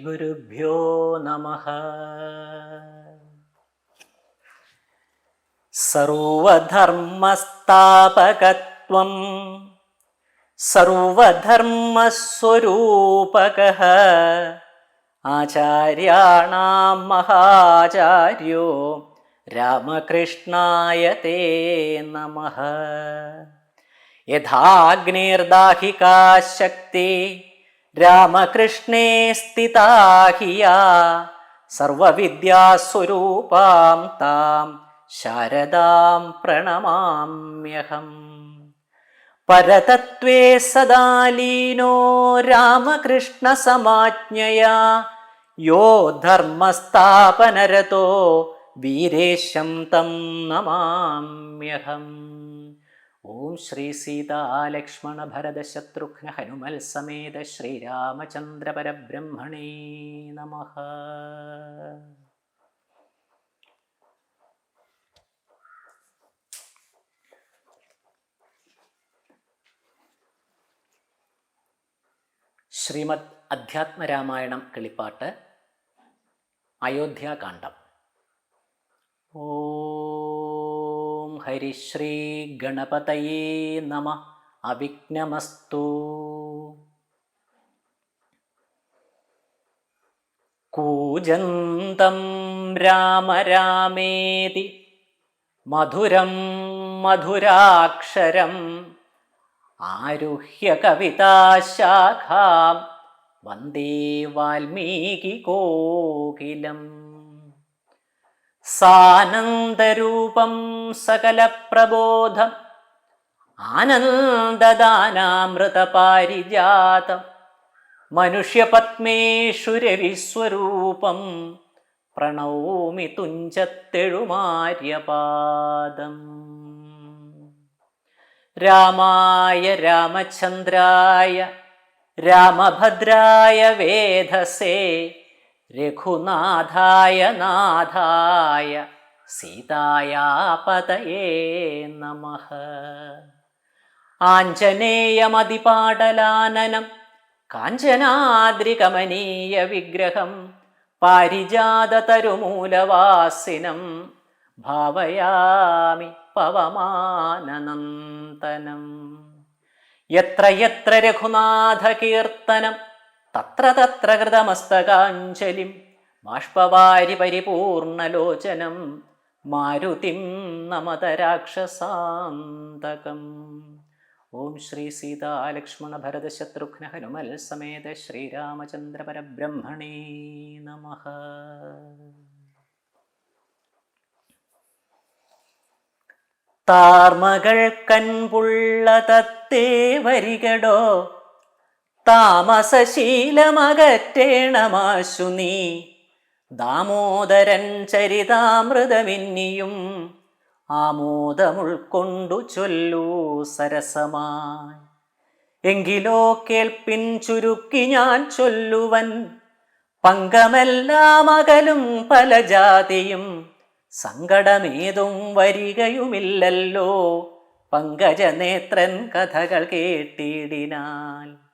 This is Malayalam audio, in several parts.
ശ്രീഗുരുഭ്യോ നമ. सर्वधर्मस्तापकत्वं सर्वधर्मस्वरूपकः ആചാര്യാണാം മഹാചാര്യോ രാമകൃഷ്ണായ തേ നമഃ. യഥാഗ്നിർദാഹികാ ശക്തി രാമകൃഷ്ണേ സ്ഥിതാഹിയ സർവവിദ്യാസ്വരൂപാം താം ശാരദാം പ്രണമാമ്യഹം. പരതത്വേ സദാലീനോ രാമകൃഷ്ണ സമാജ്ഞയാ യോ ധർമ്മസ്ഥാപനരതോ വീരേശം തം നമാമ്യഹം. ഓം ശ്രീ സീതാലക്ഷ്മണ ഭരത ശത്രുഘ്ന ഹനുമൽ സമേത ശ്രീരാമചന്ദ്ര പരബ്രഹ്മണേ നമ. ശ്രീമദ് അധ്യാത്മരാമായണം കിളിപ്പാട്ട് അയോധ്യാകാന്ഡം ഓം ഹരിശ്രീ ഗണപതയേ നമ അവിഘ്നമസ്തു കൂജന്തം രാമ രാമേതി മധുരം മധുരാക്ഷരം ആരുഹ്യ കവിതാശാഖാം വന്ദേ വാൽമീകി കോകിലം സാനന്ദരൂപം സകലപ്രബോധം. ആനന്ദദാനാമൃതപാരിജാതം. മനുഷ്യപത്മേഷു രവിസ്വരൂപം. പ്രണൗമി തുഞ്ചത്തെഴുമാര്യപാദം. രാമായ രാമചന്ദ്രായ രാമഭദ്രായ വേധസേ രഘുനാഥായ നാഥായ സീതായാപതയേ നമ. ആഞ്ജനേയമതിപാടലാനനം കാഞ്ചനാദ്രികമനീയ വിഗ്രഹം പാരിജാതതരുമൂലവാസിനം ഭാവയാമി പവമാനനന്ദനം. യത്ര യത്ര രഘുനാഥകീർത്തനം തത്ര തത്ര കൃതമസ്തകാഞ്ജലിം ബാഷ്പവാരി പരിപൂർണലോചനം മാരുതിം നമത രാക്ഷസാന്തകം ഓം ശ്രീ സീതാലക്ഷ്മണ ഭരത ശത്രുഘ്ന ഹനുമൽ സമേത ശ്രീരാമചന്ദ്ര പരബ്രഹ്മണേ നമ. താർമകൾ കൺപുള്ള തത്തേ വരികടോ താമസശീലമകറ്റേണമാശു നീ. ദാമോദരൻ ചരിതാമൃതമിന്നിയും ആമോദമുൾക്കൊണ്ടു ചൊല്ലൂ സരസമായി. എങ്കിലോ കേൾപ്പിൻ ചുരുക്കി ഞാൻ ചൊല്ലുവൻ. പങ്കമെല്ലാം അകലും പല ജാതിയും സങ്കടമേതും വരികയുമില്ലല്ലോ. പങ്കജനേത്രൻ കഥകൾ കേട്ടിടിനാൽ.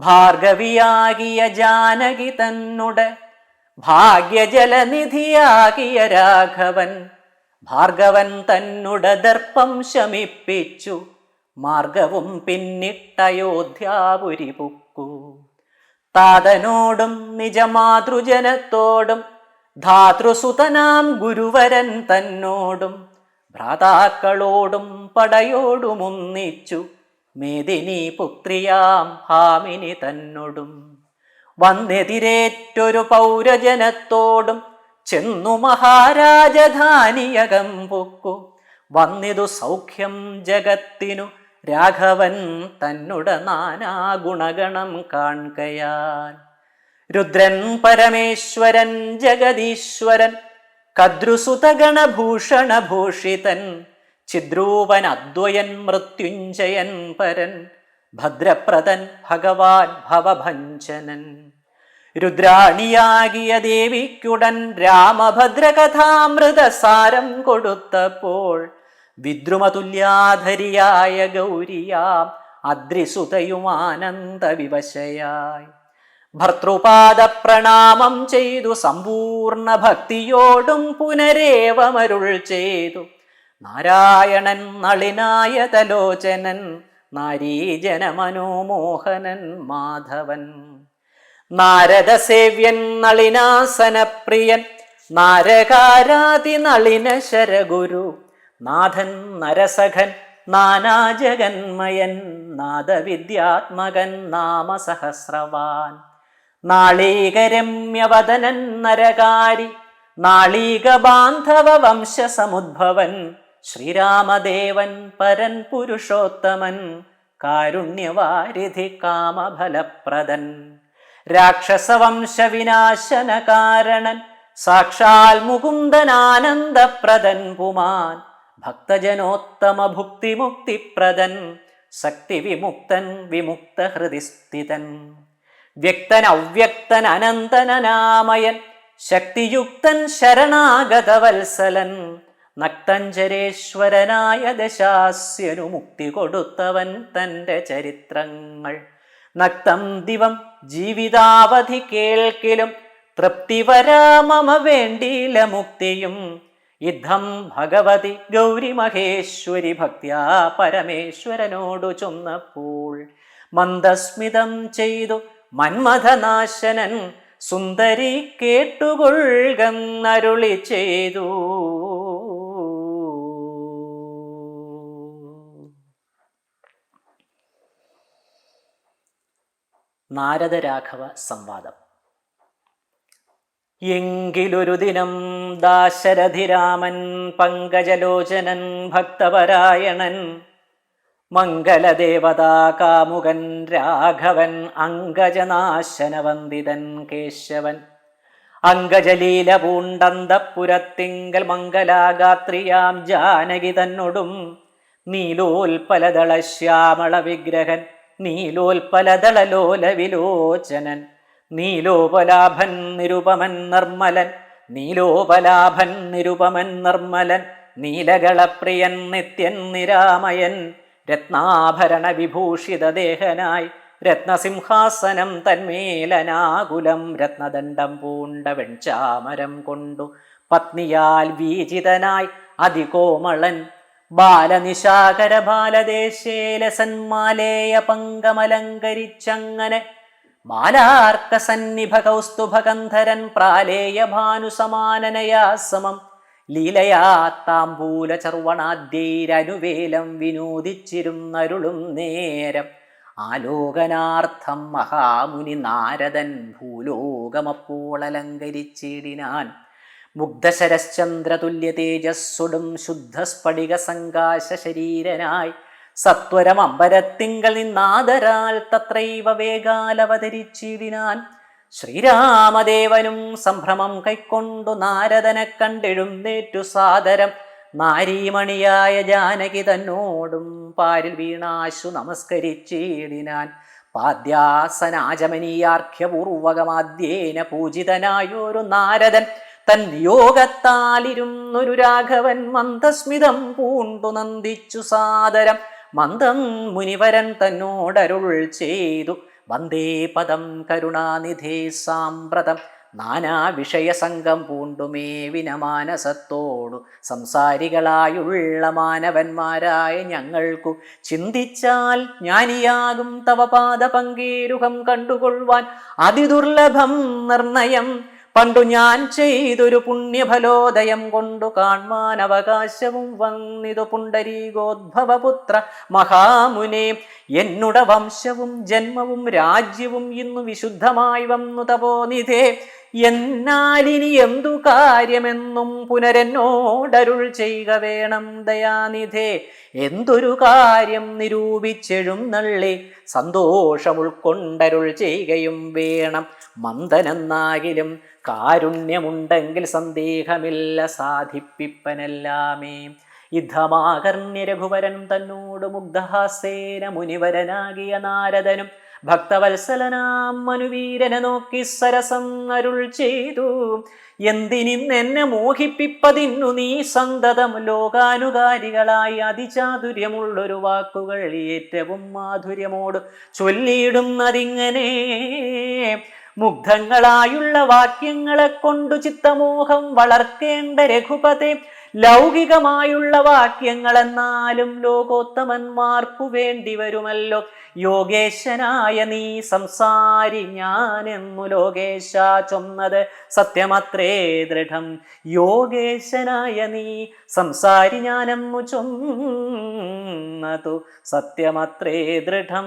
ഭാർഗവിയാകിയ ജാനകി തന്നുടെ ഭാഗ്യജലനിധിയാകിയ രാഘവൻ ഭാർഗവൻ തന്നുട ദർപ്പം ശമിപ്പിച്ചു മാർഗവും പിന്നിട്ടയോധ്യാപുരി പുക്കു. താതനോടും നിജമാതൃജനത്തോടും ധാതൃസുതനാം ഗുരുവരൻ തന്നോടും ഭ്രാതാക്കളോടും പടയോടുമൊന്നിച്ചു മേദിനി പുത്രിയാം ഹാമിനി തന്നോടും. വന്നെതിരേറ്റൊരു പൗരജനത്തോടും ചെന്നു മഹാരാജധാനിയകം പൊക്കു. വന്നിതു സൗഖ്യം ജഗത്തിനു രാഘവൻ തന്നുട നാനാ ഗുണഗണം കാൺകയാൽ രുദ്രൻ പരമേശ്വരൻ ജഗദീശ്വരൻ കദ്രുസുതഗണഭൂഷണഭൂഷിതൻ ചിദ്രൂപൻ അദ്വയൻ മൃത്യുഞ്ജയൻ പരൻ ഭദ്രപ്രദൻ ഭഗവാൻ ഭവഭഞ്ജനൻ. രുദ്രാണിയാകിയ ദേവിക്കുടൻ രാമഭദ്രകഥാമൃതസാരം കൊടുത്തപ്പോൾ വിദ്രുമതുല്യാധരിയായ ഗൗരിയാം അദ്രിസുതയും ആനന്ദവിവശയായി. ഭർത്തൃപാദ പ്രണാമം ചെയ്തു സമ്പൂർണ ഭക്തിയോടും പുനരേവമരുൾ ചെയ്തു. നാരായണൻ നളിനായ തലോചനൻ നാരീജന മനോമോഹനൻ മാധവൻ. നാരദസേവ്യൻ നളിനാസനപ്രിയൻ നാരകാരാതി നളിന ശരഗുരു നാഥൻ നരസഖൻ നാനാജഗന്മയൻ നാദവിദ്യാത്മകൻ നാമസഹസ്രവാൻ. നാളീകരമ്യവദനൻ നരകാരി നാളീകബാന്ധവ വംശസമുദ്ഭവൻ ശ്രീരാമദേവൻ പരൻ പുരുഷോത്തമൻ കാരുണ്യവാരിധി കാമഫലപ്രദൻ. രാക്ഷസവംശവിനാശന കാരണൻ സാക്ഷാൽ മുകുന്ദനാനന്ദപ്രദൻ പുമാൻ ഭക്തജനോത്തമ ഭുക്തിമുക്തിപ്രദൻ ശക്തി വിമുക്തൻ വിമുക്ത ഹൃദിസ്ഥിതൻ വ്യക്തൻ അവ്യക്തൻ അനന്തനാമയൻ ശക്തിയുക്തൻ ശരണാഗതവത്സലൻ നക്തഞ്ചരേശ്വരനായ ദശാസ്യനു മുക്തി കൊടുത്തവൻ തന്റെ ചരിത്രങ്ങൾ. നക്തം ദിവം ജീവിതാവധി കേൾക്കിലും തൃപ്തി വരാമമ വേണ്ടിയില്ല മുക്തിയും. യുദ്ധം ഭഗവതി ഗൗരി മഹേശ്വരി ഭക്ത്യാ പരമേശ്വരനോടു ചൊന്നപ്പോൾ മന്ദസ്മിതം ചെയ്തു മന്മഥനാശനൻ സുന്ദരി കേട്ടുകൊള്ളുകന്നരുളി ചെയ്തു. നാരദരാഘവ സംവാദം എങ്കിലൊരു ദിനം ദാശരഥിരാമൻ പങ്കജലോചനൻ ഭക്തപരായണൻ മംഗലദേവതാ കാമുകൻ രാഘവൻ അങ്കജനാശനവന്ദിതൻ കേശവൻ അങ്കജലീല പൂണ്ടന്തപ്പുരത്തിങ്കൽ മംഗലാഗാത്രിയാം ജാനകി തന്നൊടും നീലോൽപലദള ശ്യാമള വിഗ്രഹൻ നീലോൽപലദളലോല വിലോചനൻ നീലോപലാഭൻ നിരുപമൻ നിർമ്മലൻ. നീലോപലാഭൻ നിരുപമൻ നിർമ്മലൻ. നീലകളപ്രിയൻ നിത്യൻ നിരാമയൻ. രത്നാഭരണ വിഭൂഷിത ദേഹനായി. രത്നസിംഹാസനം തന്മേലനാകുലം. രത്നദണ്ഡം പൂണ്ട വെൺചാമരം കൊണ്ടു പത്നിയാൽ വീജിതനായി അതികോമളൻ ബാലനിശാകര ബാലദേശേലസന്മാലേയ പങ്കമലങ്കരിച്ചങ്ങനെ മാലാർക്ക സന്നിഭ കൗസ്തുഭകന്ധരൻ പ്രാലേയ ഭാനുസമാനനയാ സമം ലീലയാ താമ്പൂല ചർവണാദ്യൈരനുവേലം വിനോദിച്ചിരുന്നരുളും നേരം ആലോകനാർത്ഥം മഹാമുനി നാരദൻ ഭൂലോകമപ്പോൾ അലങ്കരിച്ചിടിനാൻ മുഗ്ധശരശ്ചന്ദ്രതുല്യ തേജസ്സുടും ശുദ്ധസ്ഫടിക സങ്കാശ ശരീരനായി സത്വരം അമ്പരത്തിങ്കൾ നിന്നാദരാൽ തത്രൈവ വേഗാലവതരിച്ചിടിനാൻ ശ്രീരാമദേവനും സംഭ്രമം കൈക്കൊണ്ടു നാരദനെ കണ്ടെഴുന്നേറ്റു സാദരം നാരീമണിയായ ജാനകി തന്നോടും പാരിൽ വീണാശു നമസ്കരിച്ചിടിനാൻ പാദ്യാസനാചമനീയാർഘ്യപൂർവകമാദ്യേന പൂജിതനായൊരു നാരദൻ തൻ രാഘവൻ മന്ദസ്മിതം പൂണ്ടു നന്ദിച്ചു സാദരം. മന്ദം മുനിവരൻ തന്നോടരുൾ ചെയ്തു. വന്ദേ പദം കരുണാനിധേ സാമ്പ്രതം. നാനാ വിഷയസംഗം പൂണ്ടുമേ വിനമാനസത്തോടു. സംസാരികളായുള്ള മാനവന്മാരായ ഞങ്ങൾക്കു ചിന്തിച്ചാൽ ജ്ഞാനിയാകും തവ പാദ കണ്ടുകൊള്ളുവാൻ. അതിദുർലഭം നിർണയം പണ്ടു ഞാൻ ചെയ്തൊരു പുണ്യഫലോദയം കൊണ്ടു കാൺമാൻ അവകാശവും വന്നിതു പുണ്ടരീകോദ്ഭവപുത്ര മഹാമുനെ. എന്നുട വംശവും ജന്മവും രാജ്യവും ഇന്നു വിശുദ്ധമായി വന്നു തപോനിധേ. എന്നാലിനി എന്തു കാര്യമെന്നും പുനരെന്നോടരുൾ ചെയ്യുക വേണം ദയാനിധേ. എന്തൊരു കാര്യം നിരൂപിച്ചെഴും നള്ളി സന്തോഷം ഉൾക്കൊണ്ടരുൾ ചെയ്യുകയും വേണം. മന്ദനെന്നാകിലും കാരുണ്യമുണ്ടെങ്കിൽ സന്ദേഹമില്ല സാധിപ്പിപ്പനെല്ലാമേ. യുദ്ധമാകർണ്യ രഘുവരൻ തന്നോട് മുഗ്ധഹാസേന മുനിവരനാകിയ നാരദനും ഭക്തവത്സലനാം മനുവീരനെ നോക്കി സരസം അരുൾ ചെയ്തു. എന്തിനിന്നെന്നെ മോഹിപ്പിപ്പതിന്നു നീ സന്തതം ലോകാനുകാരികളായി അതിചാതുര്യമുള്ളൊരു വാക്കുകൾ ഏറ്റവും മാധുര്യമോട് ചൊല്ലിയിടുന്നതിങ്ങനെ മുഗ്ധങ്ങളായുള്ള വാക്യങ്ങളെ കൊണ്ടു ചിത്തമോഹം വളർത്തേണ്ട രഘുപതേ ലൗകികമായുള്ള വാക്യങ്ങൾ എന്നാലും ലോകോത്തമന്മാർക്കു വേണ്ടി വരുമല്ലോ. യോഗേശനായ നീ സംസാരി ഞാനെന്നു ലോകേശ ചൊന്നത് സത്യമത്രേ ദൃഢം. യോഗേശനായ നീ സംസാരി ഞാനെന്നു ചൊന്നതു സത്യമത്രേ ദൃഢം.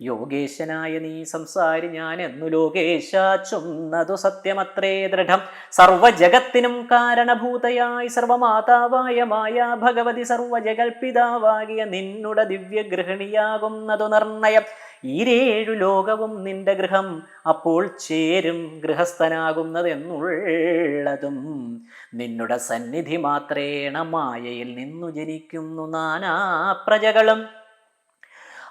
യോഗേശനായ നീ സംസാരി ഞാൻ എന്നു ലോകേശ ചൊന്നതു സത്യമത്രേ ദൃഢം. സർവജഗത്തിനും കാരണഭൂതയായി സർവമാതാവായ മായ ഭഗവതി സർവജഗൽപിതാവാകിയ നിന്നുടെ ദിവ്യഗൃഹിണിയാകുന്നതു നിർണയം. ഈരേഴു ലോകവും നിന്റെ ഗൃഹം അപ്പോൾ ചേരും ഗൃഹസ്ഥനാകുന്നത് എന്നുള്ളതും നിന്നുടെ സന്നിധി മാത്രേണ മായയിൽ നിന്നു ജനിക്കുന്നു നാനാ പ്രജകളും.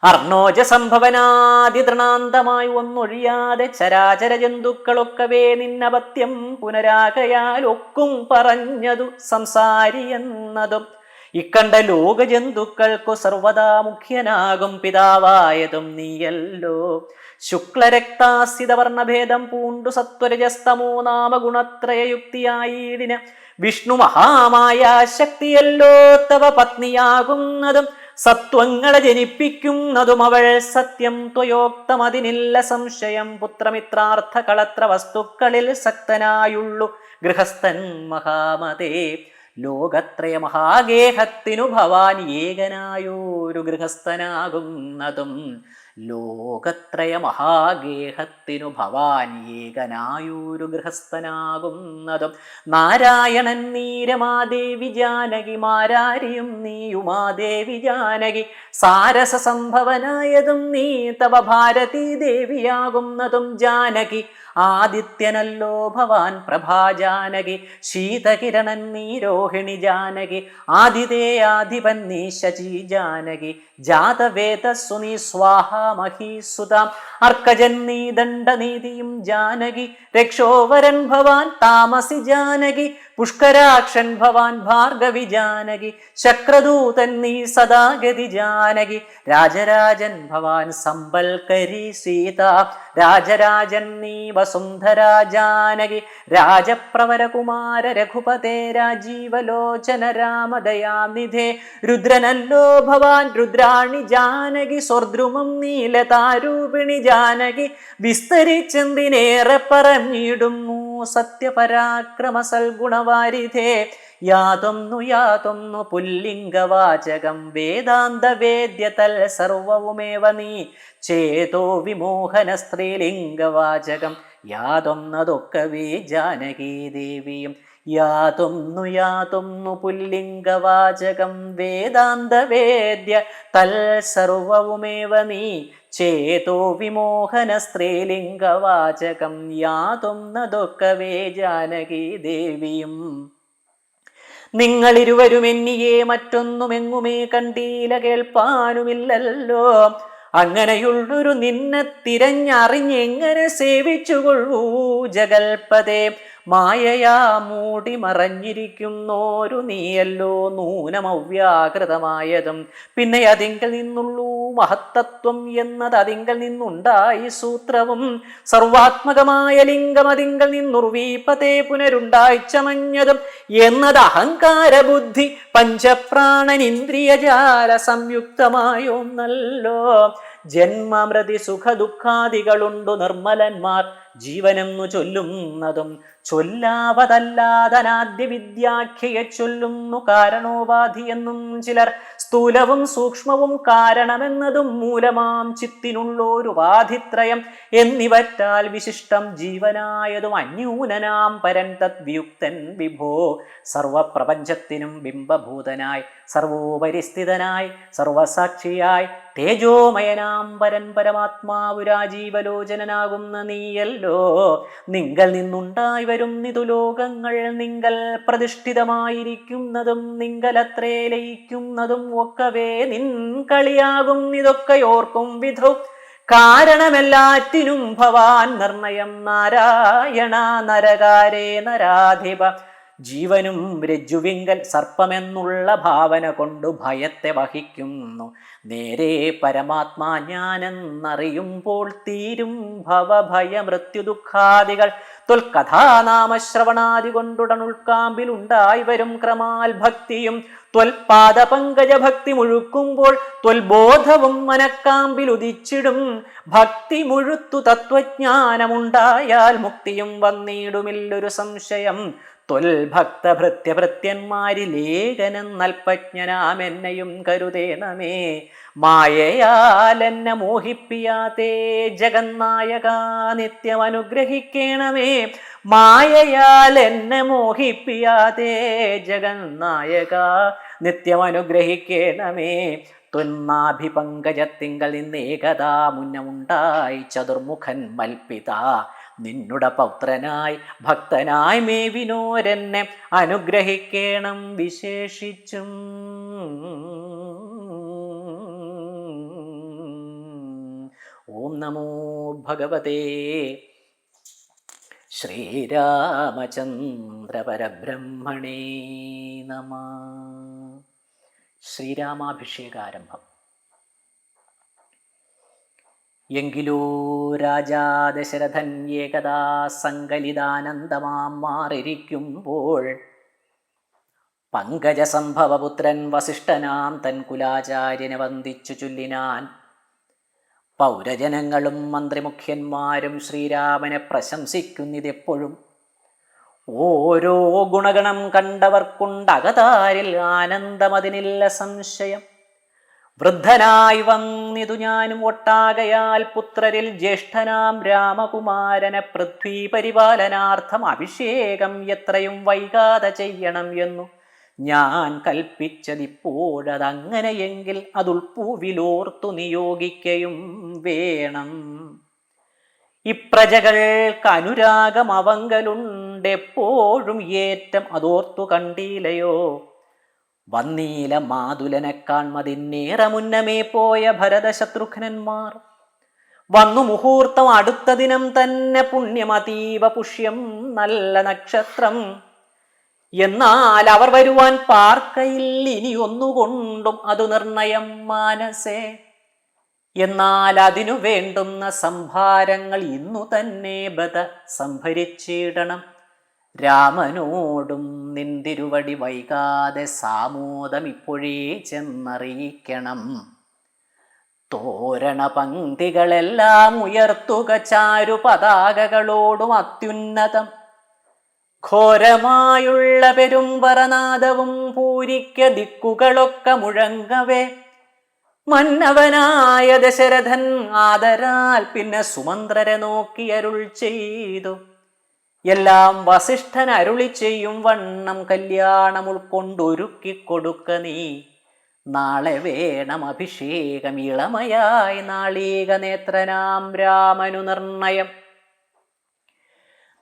അർണോജ സംഭവനാതിതൃണാന്തമായി ഒന്നൊഴിയാതെ ചരാചര ജന്തുക്കളൊക്കവേ നിന്നപത്യം പുനരാകയാൽ ഒക്കും പറഞ്ഞതു സംസാരി എന്നതും ഇക്കണ്ട ലോകജന്തുക്കൾക്കു സർവദാ മുഖ്യനാകും പിതാവായതും നീയല്ലോ. ശുക്ലരക്താസിതവർണഭേദം പൂണ്ടു സത്വരജസ്തമോ നാമ ഗുണത്രയയുക്തിയായിടിന് വിഷ്ണു മഹാമായ ശക്തിയല്ലോ തവ പത്നിയാകുന്നതും സത്വങ്ങളെ ജനിപ്പിക്കുന്നതും അവൾ സത്യം ത്വയോക്തം അതിനില്ല സംശയം. പുത്രമിത്രാർത്ഥ കളത്ര വസ്തുക്കളിൽ സക്തനായുള്ളു ഗൃഹസ്ഥൻ മഹാമതേ. ലോകത്രയ മഹാഗേഹത്തിനു ഭവാൻ ഏകനായോരു ഗൃഹസ്ഥനാകുന്നതും ലോകത്രയ മഹാഗേഹത്തിനു ഭവാൻ ഏകനായൂരു ഗൃഹസ്ഥനാകുന്നതും നാരായണൻ നീരമാദേവി ജാനകി മാരാരിയും നീയുമാദേവി ജാനകി സാരസ സംഭവനായതും നീ തവ ഭാരതീ ദേവിയാകുന്നതും ജാനകി ആദിത്യനല്ലോ ഭവാൻ പ്രഭാജാനകി ശീതകിരണൻ നീ രോഹിണി ജാനകി ആദിതേയാധിപൻ നീ ശചി ജാനകി ജാതവേദസ്സു നീ സ്വാഹ മഹീസുതാം അർക്കജൻ നീ ദണ്ഡനീതിയും ജാനകി രക്ഷോവരൻ ഭവാൻ താമസി ജാനകി പുഷ്കരാക്ഷൻ ഭവാൻ ഭാർഗവി ജാനകി ശക്രദൂതൻ നീ സദാഗതി ജാനകി. രാജരാജൻ ഭവാൻ സമ്പൽക്കരി സീത രാജരാജൻ നീ വസുന്ധര ജാനകി. രാജപ്രവരകുമാര രഘുപതേ രാജീവലോചന രാമദയാനിധേ. രുദ്രനല്ലോ ഭവാൻ രുദ്രാണി ജാനകി സ്വർദ്രുമം നീലതാരൂപിണി ജാനകി. വിസ്തരിച്ചെന്തിനേറെ പറഞ്ഞിടുന്നു സത്യപരാക്രമ സൽഗുണവാരിധേ യാതൊന്നു യാതൊന്നു പുല്ലിംഗവാചകം വേദാന്ത വേദ്യതൽ സർവവുമേവ നീ. ചേതോ വിമോഹന സ്ത്രീലിംഗവാചകം യാതൊന്നതൊക്കവേ ജാനകീ ദേവിയും യാതൊന്നു യാതൊന്നു പുല്ലിംഗവാചകം വേദാന്തവേദ്യ തൽസർവവുമേവ തൽ സർവവുമേവ നീ ചേതോ വിമോഹന സ്ത്രീലിംഗവാചകം യാതൊന്നതൊക്കവേ ജാനകി ദേവിയും. നിങ്ങളിരുവരും എന്നിയെ മറ്റൊന്നുമെങ്ങുമേ കണ്ടീല കേൾപ്പാനുമില്ലല്ലോ. അങ്ങനെയുള്ളൊരു നിന്നെ തിരഞ്ഞറിഞ്ഞെങ്ങനെ സേവിച്ചുകൊള്ളൂ ജഗൽപതേ. മായയാ മൂടി മറഞ്ഞിരിക്കുന്നോരു നീയല്ലോ നൂനമവ്യാകൃതമായതും. പിന്നെ അതിങ്കൽ നിന്നുള്ളൂ മഹത്തത്വം എന്നത് അതിങ്കൽ നിന്നുണ്ടായി സൂത്രവും. സർവാത്മകമായ ലിംഗം അതിങ്കൽ നിന്നുർവീപതേ പുനരുണ്ടായി ചമഞ്ഞതും. എന്നത് അഹങ്കാര ബുദ്ധി പഞ്ചപ്രാണനിന്ദ്രിയജാല സംയുക്തമായൊന്നല്ലോ ജന്മമൃതി സുഖ ദുഃഖാദികളുണ്ടു നിർമ്മലന്മാർ ജീവനെന്നു ചൊല്ലുന്നതും. ചൊല്ലാവതല്ലാതനാദ്യ വിദ്യാഖ്യയെ ചൊല്ലുന്നു കാരണോപാധി എന്നും ചിലർ. സ്ഥൂലവും സൂക്ഷ്മവും കാരണമെന്നതും മൂലമാം ചിത്തിനുള്ളൊരു ഉപാധിത്രയം എന്നിവറ്റാൽ വിശിഷ്ടം ജീവനായതും അന്യൂനനാം പരൻ തദ്വിയുക്തൻ വിഭോ. സർവപ്രപഞ്ചത്തിനും ബിംബഭൂതനായി സർവോപരിസ്ഥിതനായി സർവസാക്ഷിയായി തേജോമയനാം പരൻ പരമാത്മാവു രാജീവലോചനനാകുന്ന നീയല്ലോ. നിങ്ങൾ നിന്നുണ്ടായി വരും നിതുലോകങ്ങൾ നിങ്കൽ പ്രതിഷ്ഠിതമായിരിക്കുന്നതും നിങ്കലത്രേ ലയിക്കുന്നതും ഒക്കവേ നിൻ കളിയാകും ഇതൊക്കെയോർക്കും വിധു. കാരണമെല്ലാറ്റിനും ഭവാൻ നിർണയം നാരായണ നരകാരേ നരാധിപ. ജീവനും രജ്ജുവിങ്കൽ സർപ്പമെന്നുള്ള ഭാവന കൊണ്ടു ഭയത്തെ വഹിക്കുന്നു. നേരെ പരമാത്മാ ഞാനെന്നറിയുമ്പോൾ തീരും ഭവഭയ മൃത്യു ദുഃഖാദികൾ തൊൽക്കഥാനാമശ്രവണാദി കൊണ്ടുടനുൾക്കാമ്പിൽ ഉണ്ടായി വരും ക്രമാൽ ഭക്തിയും. ത്വൽപാദ പങ്കജ ഭക്തി മുഴുക്കുമ്പോൾ ത്വൽബോധവും മനക്കാമ്പിൽ ഉദിച്ചിടും. ഭക്തി മുഴുത്തു തത്വജ്ഞാനമുണ്ടായാൽ മുക്തിയും വന്നിടുമില്ലൊരു സംശയം. ത്വൽഭക്തഭൃത്യഭൃത്യന്മാരിലേഖനം നൽപജ്ഞനാം കരുതേ കരുതേണമേ. മായയാലെന്നെ മോഹിപ്പിയാതേ ജഗന്നായക നിത്യമനുഗ്രഹിക്കണമേ. മായയാൽ എന്നെ മോഹിപ്പിയാതേ ജഗന്നായക നിത്യമനുഗ്രഹിക്കണമേ. തൊന്നാഭിപങ്കജത്തിങ്കൾ നിന്നേകതാ മുന്നമുണ്ടായി ചതുർമുഖൻ മൽപിത. നിന്നുടെ പൗത്രനായി ഭക്തനായി മേവിനോരെന്നെ അനുഗ്രഹിക്കണം വിശേഷിച്ചും. ഓം നമോ ഭഗവതേ. ശ്രീരാമചന്ദ്ര പരബ്രഹ്മണേ നമ. ശ്രീരാമാഭിഷേകാരംഭം. എങ്കിലോ രാജാ ദശരഥൻ ഏകദാ സങ്കലിതാനന്ദമാം മാറിയിരിക്കുമ്പോൾ പങ്കജസംഭവപുത്രൻ വസിഷ്ഠനാം തൻ കുലാചാര്യനെ വന്ദിച്ചു ചൊല്ലിനാൻ. പൗരജനങ്ങളും മന്ത്രിമുഖ്യന്മാരും ശ്രീരാമനെ പ്രശംസിക്കുന്നിതെപ്പോഴും. ഓരോ ഗുണഗണം കണ്ടവർക്കുണ്ടകതാരിൽ ആനന്ദമതിനില്ല സംശയം. വൃദ്ധനായി വന്നിതു ഞാനും ഒട്ടാകയാൽ പുത്രരിൽ ജ്യേഷ്ഠനാം രാമകുമാരനെ പൃഥ്വി പരിപാലനാർത്ഥം അഭിഷേകം എത്രയും വൈകാതെ ചെയ്യണം എന്നു ഞാൻ കൽപ്പിച്ചതിപ്പോഴതങ്ങനെയെങ്കിൽ അതുൾപ്പൂവിലോർത്തു നിയോഗിക്കയും വേണം. ഇപ്രജകൾക്ക് അനുരാഗം അവങ്കലുണ്ടെപ്പോഴും ഏറ്റം അതോർത്തു കണ്ടീലയോ വന്നീല മാതുലനെ കാൺമതിന്നേറെ മുന്നമേ പോയ ഭരതശത്രുഘ്നന്മാർ. വന്നു മുഹൂർത്തം അടുത്ത ദിനം തന്നെ പുണ്യമതീവ പുഷ്യം നല്ല നക്ഷത്രം. എന്നാൽ അവർ വരുവാൻ പാർക്കയിൽ ഇനി ഒന്നുകൊണ്ടും അതു നിർണയം മാനസേ. എന്നാൽ അതിനു വേണ്ടുന്ന സംഭാരങ്ങൾ ഇന്നു തന്നെ ബത സംഭരിച്ചിടണം രാമനോടും നിന്തിരുവടി വൈകാതെ സാമോദം ഇപ്പോഴേ ചെന്നറിയിക്കണം. തോരണ പങ്ക്തികളെല്ലാം ഉയർത്തുക ചാരു പതാകകളോടും അത്യുന്നതം. ഘോരമായുള്ള പെരുമ്പറനാദവും പൂരിക്ക ദിക്കുകളൊക്കെ മുഴങ്ങവേ. മന്നവനായ ദശരഥൻ ആദരാൽ പിന്നെ സുമന്ത്രരെ നോക്കി അരുൾ ചെയ്തു. എല്ലാം വസിഷ്ഠൻ അരുളി ചെയ്യും വണ്ണം കല്യാണം ഉൾക്കൊണ്ടൊരുക്കി കൊടുക്ക നീ. നാളെ വേണം അഭിഷേകം ഇളമയായി നാളീക നേത്രനാം രാമനു നിർണയം.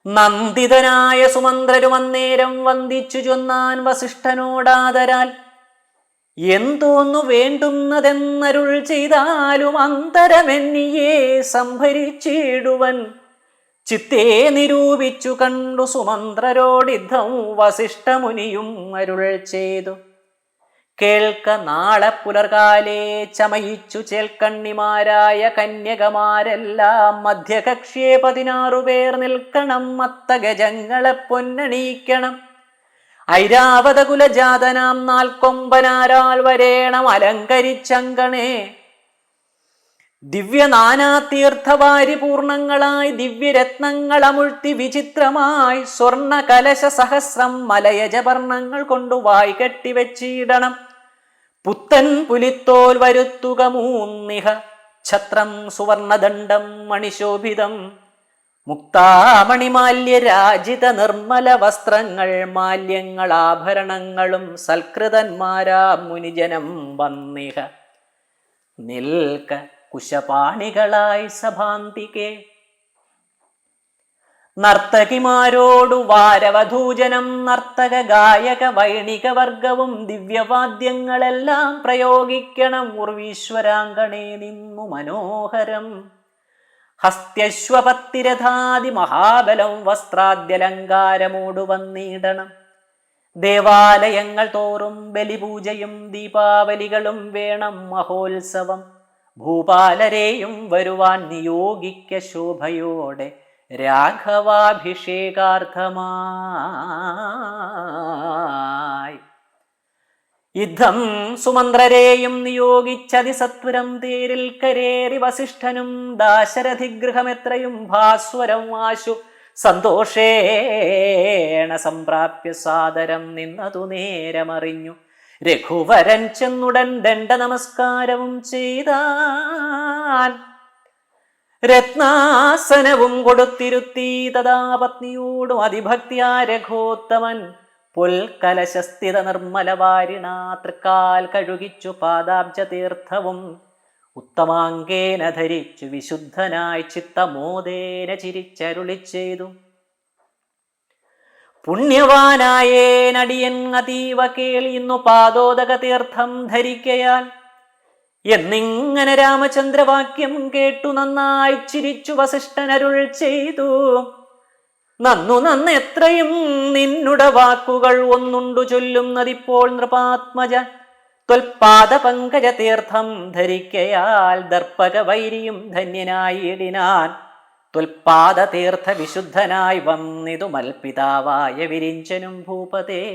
നന്ദിതനായ സുമന്ത്രരും അന്നേരം വന്ദിച്ചു ചൊന്നാൻ വസിഷ്ഠനോടാദരാൽ. എന്തോന്നു വേണ്ടുന്നതെന്നരുൾ ചെയ്താലും അന്തരമെന്നിയെ സംഭരിച്ചിടുവൻ. ചിത്തേ നിരൂപിച്ചു കണ്ടു സുമന്ത്രരോടിദ്ധം വസിഷ്ഠമുനിയും അരുൾ ചെയ്തു. കേൾക്ക നാളെ പുലർകാലേ ചമയിച്ചു ചേൽക്കണ്ണിമാരായ കന്യകമാരെല്ലാം മധ്യകക്ഷിയെ പതിനാറു പേർ നിൽക്കണം മത്തഗജങ്ങളെ പൊന്നണീക്കണം ഐരാവത കുലജാതനാം നാൽക്കൊമ്പനാരാൽ വരേണം അലങ്കരിച്ചങ്കണേ. ദിവ്യനാനാതീർത്ഥവാരി പൂർണങ്ങളായി ദിവ്യരത്നങ്ങൾ അമുഴ്ത്തി വിചിത്രമായി സ്വർണ കലശ സഹസ്രം മലയജവർണങ്ങൾ കൊണ്ടു വായി കെട്ടിവെച്ചിടണം പുത്തൻ പുലിത്തോൽ വരുത്തുക മൂന്നിഹ ഛത്രം സുവർണദണ്ഡം മണിശോഭിതം. മുക്താമണിമാല്യ രാജിത നിർമ്മല വസ്ത്രങ്ങൾ മാല്യങ്ങൾ ആഭരണങ്ങളും സൽകൃതന്മാരാ മുനിജനം വന്നിഹ. നിൽക്ക കുശപാണികളായി സഭാന്തികെ. നർത്തകിമാരോടു വാരവധൂജനം നർത്തക ഗായക വൈണിക വർഗവും ദിവ്യവാദ്യങ്ങളെല്ലാം പ്രയോഗിക്കണം ഉർവീശ്വരാങ്കണേ നിന്നു മനോഹരം. ഹസ്ത്യശ്വപത്തിരഥാതി മഹാബലം വസ്ത്രാദ്യലങ്കാരമോടു വന്നിടണം. ദേവാലയങ്ങൾ തോറും ബലിപൂജയും ദീപാവലികളും വേണം മഹോത്സവം. ഭൂപാലരെയും വരുവാൻ നിയോഗിക്ക ശോഭയോടെ രാഘവാഭിഷേകാർത്ഥമായി. യുദ്ധം സുമന്ത്രരെയും നിയോഗിച്ചതിസത്വരം തേരിൽ കരേറി വസിഷ്ഠനും ദാശരഥിഗൃഹമെത്രയും ഭാസ്വരം ആശു സന്തോഷേണ സംപ്രാപ്യ സാദരം നിന്നതു നേരമറിഞ്ഞു. രഘുവരൻ ചെന്നുടൻ ദണ്ഡ നമസ്കാരവും ചെയ്താൻ രത്നാസനവും കൊടുത്തിരുത്തി തഥാ പത്നിയോടും അതിഭക്തിയാ രഘോത്തമൻ പുൽക്കലശസ്ഥിത നിർമ്മലവാരിണ തൃക്കാൽ കഴുകിച്ചു പാദാബ്ജ തീർത്ഥവും ഉത്തമാങ്കേന ധരിച്ചു വിശുദ്ധനായി ചിത്തമോദേന ചിരിച്ചരുളി ചെയ്തു പുണ്യവാനായേനടിയൻ അതീവ കേളിയുന്നു പാദോദക തീർത്ഥം ധരിക്കയാൽ. എന്നിങ്ങനെ രാമചന്ദ്രവാക്യം കേട്ടു നന്നായി ചിരിച്ചു വസിഷ്ഠനരുൾ ചെയ്തു. നന്നു നന്ന് എത്രയും നിന്നുടെ വാക്കുകൾ ഒന്നുണ്ടു ചൊല്ലുന്നതിപ്പോൾ നൃപാത്മജ. ത്വൽപാദ പങ്കജ തീർത്ഥം ധരിക്കയാൽ ദർപ്പക വൈരിയും ധന്യനായിടിനാൻ ത്വൽപാദ തീർത്ഥ വിശുദ്ധനായി വന്നിതു മൽപിതാവായ വിരിഞ്ചനും ഭൂപതേ.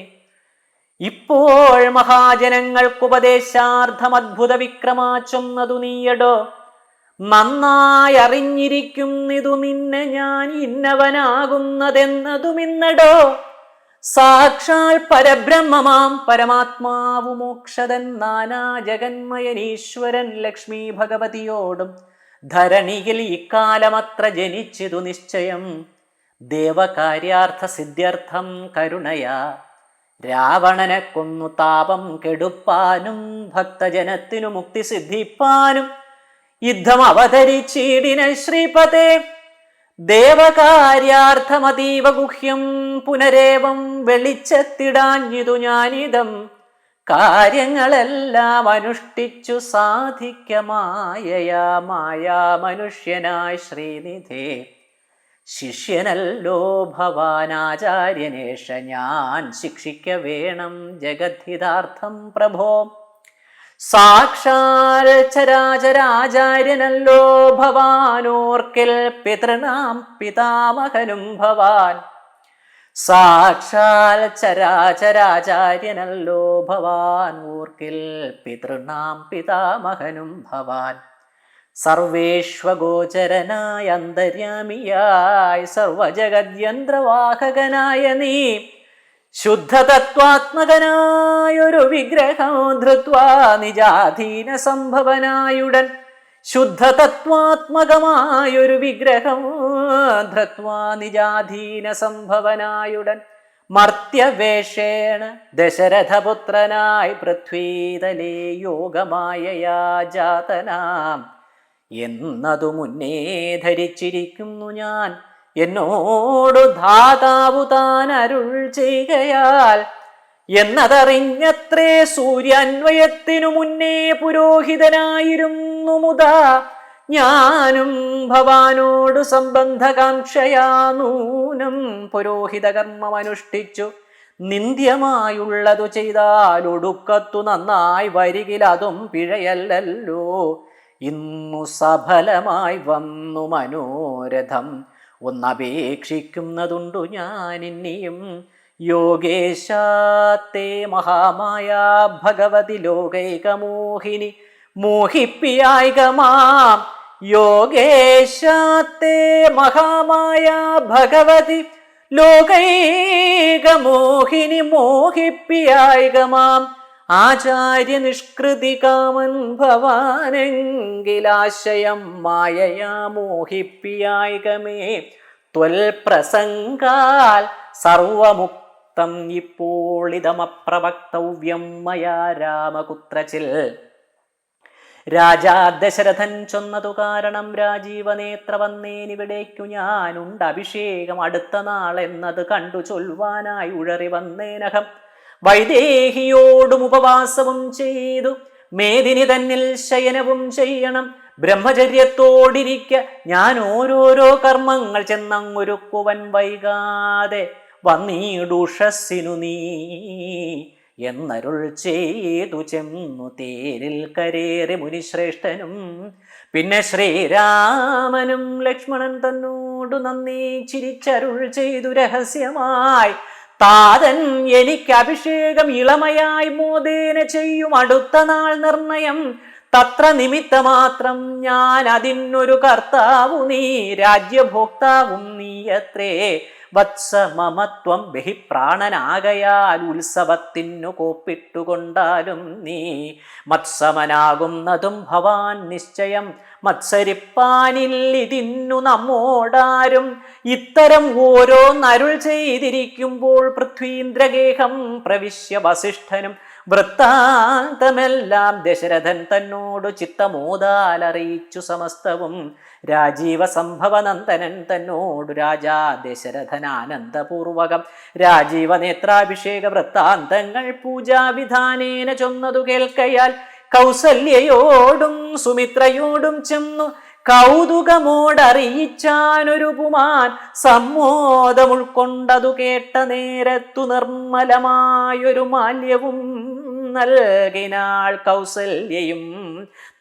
ഇപ്പോൾ മഹാജനങ്ങൾക്കുപദേശാർത്ഥം അത്ഭുത വിക്രമാ ചൊന്നതു നീയടോ. നന്നായി അറിഞ്ഞിരിക്കുന്നിതു നിന്നെ ഞാൻ ഇന്നവനാകുന്നതെന്നതുമിന്നടോ. സാക്ഷാൽ പരബ്രഹ്മമാം പരമാത്മാവു മോക്ഷതൻ നാനാ ജഗന്മയനീശ്വരൻ ലക്ഷ്മി ഭഗവതിയോടും ധരണിയിൽ ഇക്കാലമത്ര ജനിച്ചിതു നിശ്ചയം. ദേവകാര്യാർത്ഥ സിദ്ധ്യർത്ഥം കരുണയാ. രാവണനെ കൊന്നു താപം കെടുപ്പാനും ഭക്തജനത്തിനു മുക്തി സിദ്ധിപ്പാനും. യുദ്ധം അവതരിച്ചിടിന ശ്രീപതേ ദേവകാര്യാർത്ഥമതീവ ഗുഹ്യം പുനരേവം വെളിച്ചത്തിടാഞ്ഞിതു ഞാനിതം. കാര്യങ്ങളെല്ലാം അനുഷ്ഠിച്ചു സാധിക്കമായയാ മായാ മനുഷ്യനായി ശ്രീനിധേ. ശിഷ്യനല്ലോ ഭവാനാചാര്യനേഷ ഞാൻ ശിക്ഷിക്ക വേണം ജഗദ്ധിതാർത്ഥം പ്രഭോ. സാക്ഷാൽ ചരാചരാചാര്യനല്ലോ ഭവാനോർക്കിൽ പിതൃണാം പിതാമഹനും ഭവാൻ. സാക്ഷാൽ ചരാചരാചാര്യനല്ലോ ഭവാൻ ഊർക്കിൽ പിതൃണാം പിതാമഹനും ഭവാൻ. സർവേശ്വഗോചരനായ അന്തര്യാമിയായി സർവജഗദ്യന്ത്രവാഹകനായ നീ ശുദ്ധതത്വാത്മകനായൊരു വിഗ്രഹം ധൃത്വാ നിജാധീന സംഭവനായുടൻ ശുദ്ധതത്വാത്മകമായൊരു വിഗ്രഹം ധൃത്വാ നിജാധീന സംഭവനായുടൻ മർത്യവേഷേണ ദശരഥപുത്രനായി പൃഥ്വീതലേ യോഗമായയാ ജാതനാം. എന്നതു മുന്നേ ധരിച്ചിരിക്കുന്നു ഞാൻ. എന്നോടു ധാതാവു താൻ അരുൾ ചെയ്യയാൽ എന്നതറിഞ്ഞത്രേ സൂര്യാന്വയത്തിനു മുന്നേ പുരോഹിതനായിരുന്നു മുതാ. ഞാനും ഭവാനോടു സംബന്ധകാംക്ഷയാ നൂനം പുരോഹിതകർമ്മമനുഷ്ഠിച്ചു. നിന്ദ്യമായുള്ളതു ചെയ്താൽ ഒടുക്കത്തു നന്നായി വരികിലതും പിഴയല്ലല്ലോ. ഇന്നു സഫലമായി വന്നു മനോരഥം. ഒന്നപേക്ഷിക്കുന്നതുണ്ടു ഞാൻ ഇനിയും യോഗേശാത്തെ മഹാമായ ഭഗവതി ലോകൈകമോഹിനി. മോഹിപ്പിയായികമാം യോഗേശാത്തെ മഹാമായ ഭഗവതി ലോകൈകമോഹിനി മോഹിപ്പിയായികമാം ആചാര്യ നിഷ്കൃതി കാമൻ ഭവാനെങ്കിലാശയം മായയാ മോഹിപ്പിയായികമേ ത്വൽപ്രസംഗാൽ സർവമുക്തം ഇപ്പോൾ ഇതമപ്രവക്തവ്യം മയാ രാമകുത്രച്ചിൽ രാജാ ദശരഥൻ ചൊന്നതു കാരണം രാജീവനേത്ര വന്നേനിവിടേക്കു ഞാനുണ്ട് അഭിഷേകം അടുത്ത നാളെന്നത് കണ്ടു ചൊൽവാനായി ഉഴറി വന്നേനഹം. വൈദേഹിയോടും ഉപവാസവും ചെയ്തു മേദിനി തന്നിൽ ശയനവും ചെയ്യണം. ബ്രഹ്മചര്യത്തോടിരിക്ക ഞാൻ ഓരോരോ കർമ്മങ്ങൾ ചെന്നങ്ങൊരുക്കുവൻ വൈകാതെ വന്നീടുഷസ്സിനു നീ. എന്നരുൾ ചെയ്തു ചെന്നു തേരിൽ കരേറി മുനിശ്രേഷ്ഠനും. പിന്നെ ശ്രീരാമനും ലക്ഷ്മണൻ തന്നോടു നന്ദി ചിരിച്ചരുൾ ചെയ്തു രഹസ്യമായി. താതൻ എനിക്ക് അഭിഷേകം ഇളമയായി മോദേന ചെയ്യും അടുത്ത നാൾ നിർണയം. തത്ര നിമിത്തമാത്രം ഞാൻ അതിനൊരു കർത്താവു നീ രാജ്യഭോക്താവും നീയത്രേ. വത്സ മമത്വം ബഹി പ്രാണനാകയാൽ ഉത്സവത്തിനു കോപ്പിട്ടുകൊണ്ടാലും നീ മത്സമനാകുന്നതും ഭവാൻ നിശ്ചയം. മത്സരിപ്പാനിൽ ഇതിന്നു നമ്മോടാരും ഇത്തരം ഓരോ നരുൾ ചെയ്തിരിക്കുമ്പോൾ പൃഥ്വീന്ദ്രഗേഹം പ്രവിശ്യ വസിഷ്ഠനും വൃത്താന്തമെല്ലാം ദശരഥൻ തന്നോട് ചിത്തമോദാലറിയിച്ചു സമസ്തവും. രാജീവ സംഭവനന്ദനൻ തന്നോടു രാജാ ദശരഥനാനന്ദപൂർവകം. രാജീവ നേത്രാഭിഷേക വൃത്താന്തങ്ങൾ പൂജാവിധാനേന ചൊന്നതു കേൾക്കയാൽ കൗസല്യയോടും സുമിത്രയോടും ചെന്നു കൗതുകമോടറിയിച്ചാനൊരു പുമാൻ സമ്മോദമുൾക്കൊണ്ടതു കേട്ട നേരത്തു നിർമ്മലമായൊരു മാല്യവും നൽകിനാൾ കൗസല്യയും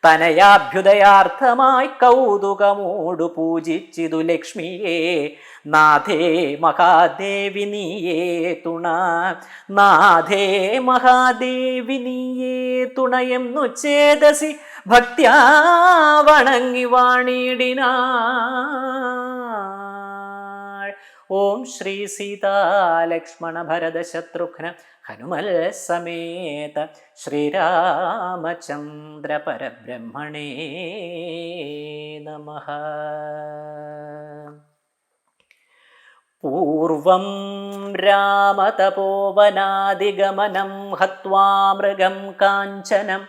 തനയാഭ്യുദയാർത്ഥമായി കൗതുകമോടു പൂജിച്ചിതു ലക്ഷ്മിയെ. നാഥേ മഹാദേവി നീയേ തുണ. നാഥേ മഹാദേവി നീയേ തുണയെന്നു ചേതസി ഭക്ത്യാ വണങ്ങി വാണിടിനാൾ. ഓം ശ്രീ സീതാലക്ഷ്മണ ഭരത ശത്രുഘ്ന ഹനുമൽ സമേത ശ്രീരാമചന്ദ്ര പരബ്രഹ്മണേ നമ പൂർവം രാമതപോവനാദിഗമനം ഹ്വാ മൃഗം കാഞ്ചനം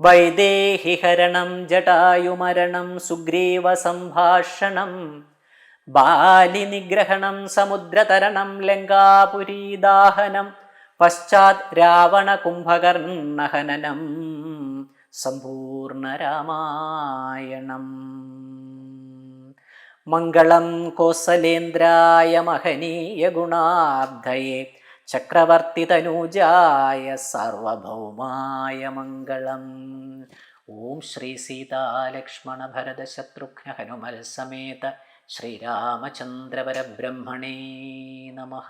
വൈദേഹിഹരണം ജടായുമരണം സുഗ്രീവസംഭാഷണം ബാലിനിഗ്രഹണം സമുദ്രതരണം ലങ്കാപുരീദാഹനം പശ്ചാത് രാവണ കുംഭകർണഹനനം സമ്പൂർണ രാമായണം മംഗളം കോസലേന്ദ്രായ മഹനീയ ഗുണാബ്ധയെ ചക്രവർത്തിതനൂജായ സർവഭൗമായ മംഗളം. ഓം ശ്രീ സീതാലക്ഷ്മണ ഭരത ശത്രുഘ്ന ഹനുമൽ സമേത ശ്രീരാമചന്ദ്രപരബ്രഹ്മണേ നമഃ.